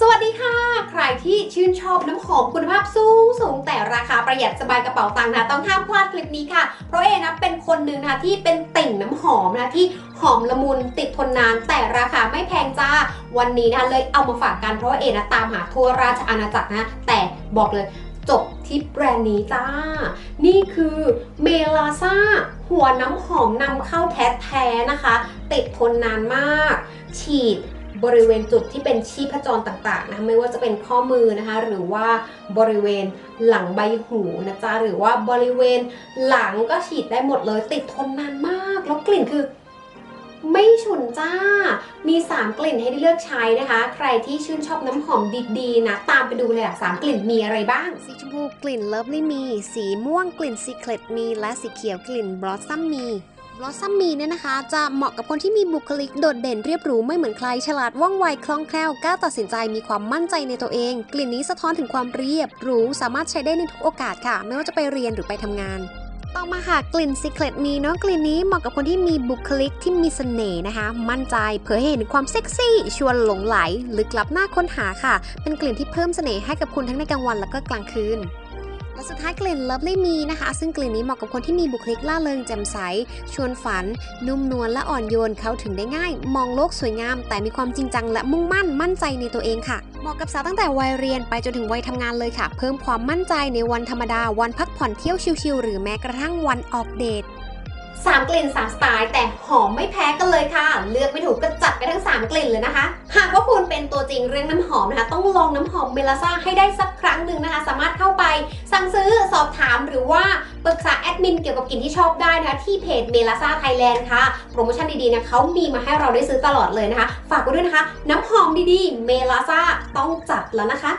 สวัสดีค่ะ ใครที่ชื่นชอบน้ำหอมคุณภาพสูงสูงแต่ราคาประหยัดสบายกระเป๋าตังค์นะต้องห้ามพลาดคลิปนี้ค่ะ เพราะเอนะเป็นคนหนึ่งนะที่เป็นติ่งน้ำหอมนะที่หอมละมุนติดทนนานแต่ราคาไม่แพงจ้า วันนี้นะเลยเอามาฝากกันเพราะว่าเอนะตามหาทั่วราชอาณาจักรนะ แต่บอกเลยจบที่แบรนด์นี้จ้า นี่คือเมลาซ่าหัวน้ำหอมนำเข้าแท้ๆนะคะ ติดทนนานมาก ฉีด บริเวณจุดที่เป็นชีพจรต่างๆนะคะไม่ว่าจะเป็นข้อมือนะคะหรือว่าบริเวณหลังใบหูนะจ๊ะหรือว่าบริเวณหลังก็ฉีดได้หมดเลยติดทนนานมาก แล้วกลิ่นคือไม่ฉุนจ้า มี 3 กลิ่นให้ได้เลือกใช้นะคะ ใครที่ชื่นชอบน้ำหอมดีๆนะ ตามไปดูเลยอะสามกลิ่นมีอะไรบ้าง สีชมพูกลิ่น Lovely มี สีม่วงกลิ่น Secret มี และสีเขียวกลิ่น Blossom มี Blossom มีเนี่ยนะคะ จะเหมาะกับคนที่มีบุคลิกโดดเด่นเรียบหรูไม่เหมือนใครฉลาดว่องไวคล่องแคล่วกล้าตัดสินใจมีความมั่นใจในตัวเอง กลิ่นนี้สะท้อนถึงความเรียบหรูสามารถใช้ได้ในทุกโอกาสค่ะ ไม่ว่าจะไปเรียนหรือไปทำงานต่อมาค่ะกลิ่น Secret มีเนาะกลิ่นนี้เหมาะกับคนที่มีบุคลิกที่มีเสน่ห์นะคะ มั่นใจเผยให้เห็นความเซ็กซี่ ชวนหลงไหลลึกลับหน้าค้นหาค่ะ เป็นกลิ่นที่เพิ่มเสน่ห์ให้กับคุณทั้งในกลางวันและก็กลางคืน และสุดท้ายกลิ่น Lovely มีนะคะ ซึ่งกลิ่นนี้เหมาะกับคนที่มีบุคลิกล่าเริงแจ่มใส ชวนฝัน นุ่มนวลและอ่อนโยนเข้าถึงได้ง่าย มองโลกสวยงาม แต่มีความจริงจังและมุ่งมั่นมั่นใจในตัวเองค่ะเหมาะกับสาวตั้งแต่วัยเรียนไปจนถึงวัยทำงานเลยค่ะ เพิ่มความมั่นใจในวันธรรมดาวันพักผ่อนเที่ยวชิลๆหรือแม้กระทั่งวันออกเดท สามกลิ่นสามสไตล์ แต่หอมไม่แพ้กันเลยค่ะ เลือกไม่ถูกก็จัดไปทั้ง 3 กลิ่นเลยนะคะ หากว่าคุณเป็นตัวจริงเรื่องน้ำหอมนะคะ ต้องลองน้ำหอมเมลาซ่าให้ได้สักครั้งหนึ่งนะคะ สามารถเข้าไป สั่งซื้อสอบถามหรือว่าปรึกษาแอดมินเกี่ยวกับกลิ่นที่ชอบได้นะคะ ที่เพจเมลาซ่าไทยแลนด์ค่ะ โปรโมชั่นดีๆนะเขามีมาให้เราได้ซื้อตลอดเลยนะคะ ฝากไว้ด้วยนะคะ น้ำหอมดีๆ เมลาซ่าต้องจัดแล้วนะคะ